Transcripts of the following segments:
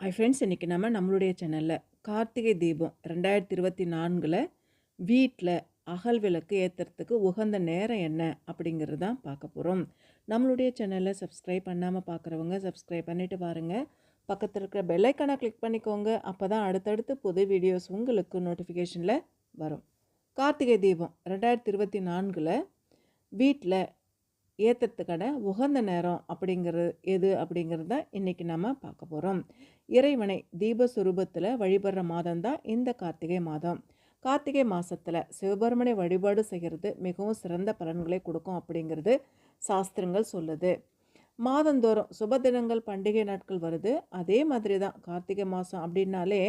ஐ friends இன்றைக்கி நம்ம நம்மளுடைய சேனலில் கார்த்திகை தீபம் ரெண்டாயிரத்தி இருபத்தி நான்கில் வீட்டில் அகல் விளக்கு ஏற்றுறதுக்கு உகந்த நேரம் என்ன அப்படிங்கிறது தான் பார்க்க போகிறோம் நம்மளுடைய சேனலை சப்ஸ்கிரைப் பண்ணாமல் பார்க்குறவங்க சப்ஸ்கிரைப் பண்ணிவிட்டு பாருங்கள் பக்கத்தில் இருக்கிற பெல்லைக்கானை கிளிக் பண்ணிக்கோங்க. அப்போ தான் அடுத்தடுத்து புது வீடியோஸ் உங்களுக்கு நோட்டிஃபிகேஷனில் வரும். கார்த்திகை தீபம் ரெண்டாயிரத்தி இருபத்தி நான்கில் வீட்டில் ஏற்றத்துக்கான உகந்த நேரம் அப்படிங்கிறது எது அப்படிங்கிறது தான் இன்றைக்கி நம்ம பார்க்க போகிறோம் இறைவனை தீபஸ்வரூபத்தில் வழிபடுற மாதம் தான் இந்த கார்த்திகை மாதம். கார்த்திகை மாதத்தில் சிவபெருமனை வழிபாடு செய்கிறது மிகவும் சிறந்த பலன்களை கொடுக்கும் அப்படிங்கிறது சாஸ்திரங்கள் சொல்லுது. மாதந்தோறும் சுப தினங்கள் பண்டிகை நாட்கள் வருது. அதே மாதிரி தான் கார்த்திகை மாதம் அப்படின்னாலே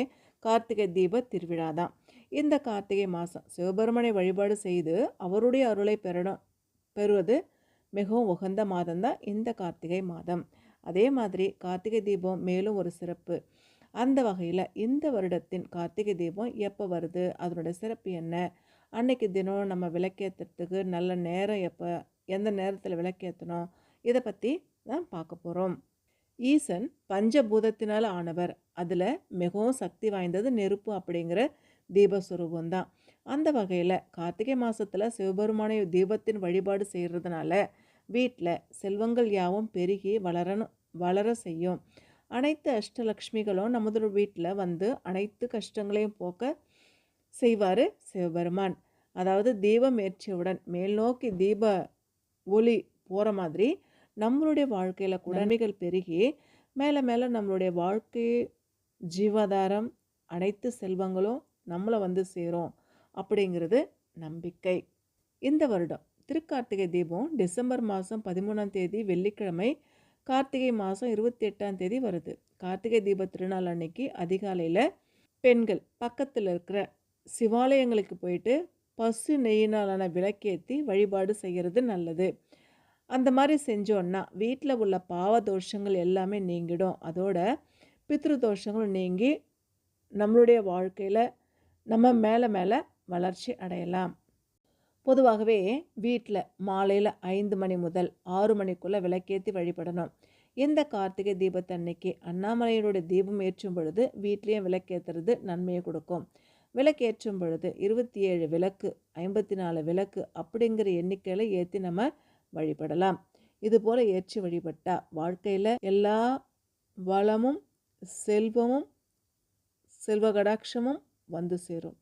கார்த்திகை தீப திருவிழா தான். இந்த கார்த்திகை மாதம் சிவபெருமனை வழிபாடு செய்து அவருடைய அருளை பெறணும் பெறுவது மிகவும் உகந்த மாதம் தான் இந்த கார்த்திகை மாதம். அதே மாதிரி கார்த்திகை தீபம் மேலும் ஒரு சிறப்பு. அந்த வகையில் இந்த வருடத்தின் கார்த்திகை தீபம் எப்போ வருது? அதனோட சிறப்பு என்ன? அன்னைக்கு தினம் நம்ம விளக்கேற்றுறதுக்கு நல்ல நேரம் எப்போ? எந்த நேரத்தில் விளக்கேற்றணும் இதை பற்றி தான் பார்க்க போகிறோம் ஈசன் பஞ்சபூதத்தினால் ஆனவர். அதில் மிகவும் சக்தி வாய்ந்தது நெருப்பு அப்படிங்கிற தீபஸ்வரூபம் தான். அந்த வகையில் கார்த்திகை மாதத்தில் சிவபெருமானை தீபத்தின் வழிபாடு செய்கிறதுனால வீட்டில் செல்வங்கள் யாவும் பெருகி வளரணும் வளர செய்யும். அனைத்து அஷ்டலக்ஷ்மிகளும் நமது வீட்டில் வந்து அனைத்து கஷ்டங்களையும் போக்க செய்வார் சிவபெருமான். அதாவது தீபம் ஏற்றியவுடன் மேல் நோக்கி தீப ஒளி போகிற மாதிரி நம்மளுடைய வாழ்க்கையில் குடமைகள் பெருகி மேலே மேலே நம்மளுடைய வாழ்க்கை ஜீவாதாரம் அனைத்து செல்வங்களும் நம்மளை வந்து சேரும் அப்படிங்கிறது நம்பிக்கை. இந்த வருடம் திருக்கார்த்திகை தீபம் டிசம்பர் மாதம் பதிமூணாம் தேதி வெள்ளிக்கிழமை கார்த்திகை மாதம் இருபத்தி எட்டாம் தேதி வருது. கார்த்திகை தீப திருநாள் அன்னைக்கு அதிகாலையில் பெண்கள் பக்கத்தில் இருக்கிற சிவாலயங்களுக்கு போயிட்டு பசு நெய்யினாலான விளக்கேற்றி வழிபாடு செய்கிறது நல்லது. அந்த மாதிரி செஞ்சோன்னா வீட்டில் உள்ள பாவ தோஷங்கள் எல்லாமே நீங்கிடும். அதோட பித்ரு தோஷங்களும் நீங்கி நம்மளுடைய வாழ்க்கையில் நம்ம மேலே மேலே வளர்ச்சி அடையலாம். பொதுவாகவே வீட்டில் மாலையில் ஐந்து மணி முதல் ஆறு மணிக்குள்ளே விளக்கேற்றி வழிபடணும். இந்த கார்த்திகை தீபத்தன்னைக்கு அண்ணாமலையினுடைய தீபம் ஏற்றும் பொழுது வீட்லேயும் விளக்கேற்றுறது நன்மையை கொடுக்கும். விளக்கேற்றும் பொழுது இருபத்தி ஏழு விளக்கு ஐம்பத்தி நாலு விளக்கு அப்படிங்கிற எண்ணிக்கையில் ஏற்றி நம்ம வழிபடலாம். இதுபோல் ஏற்றி வழிபட்டால் வாழ்க்கையில் எல்லா வளமும் செல்வமும் செல்வகடாட்சமும் வந்து சேரும்.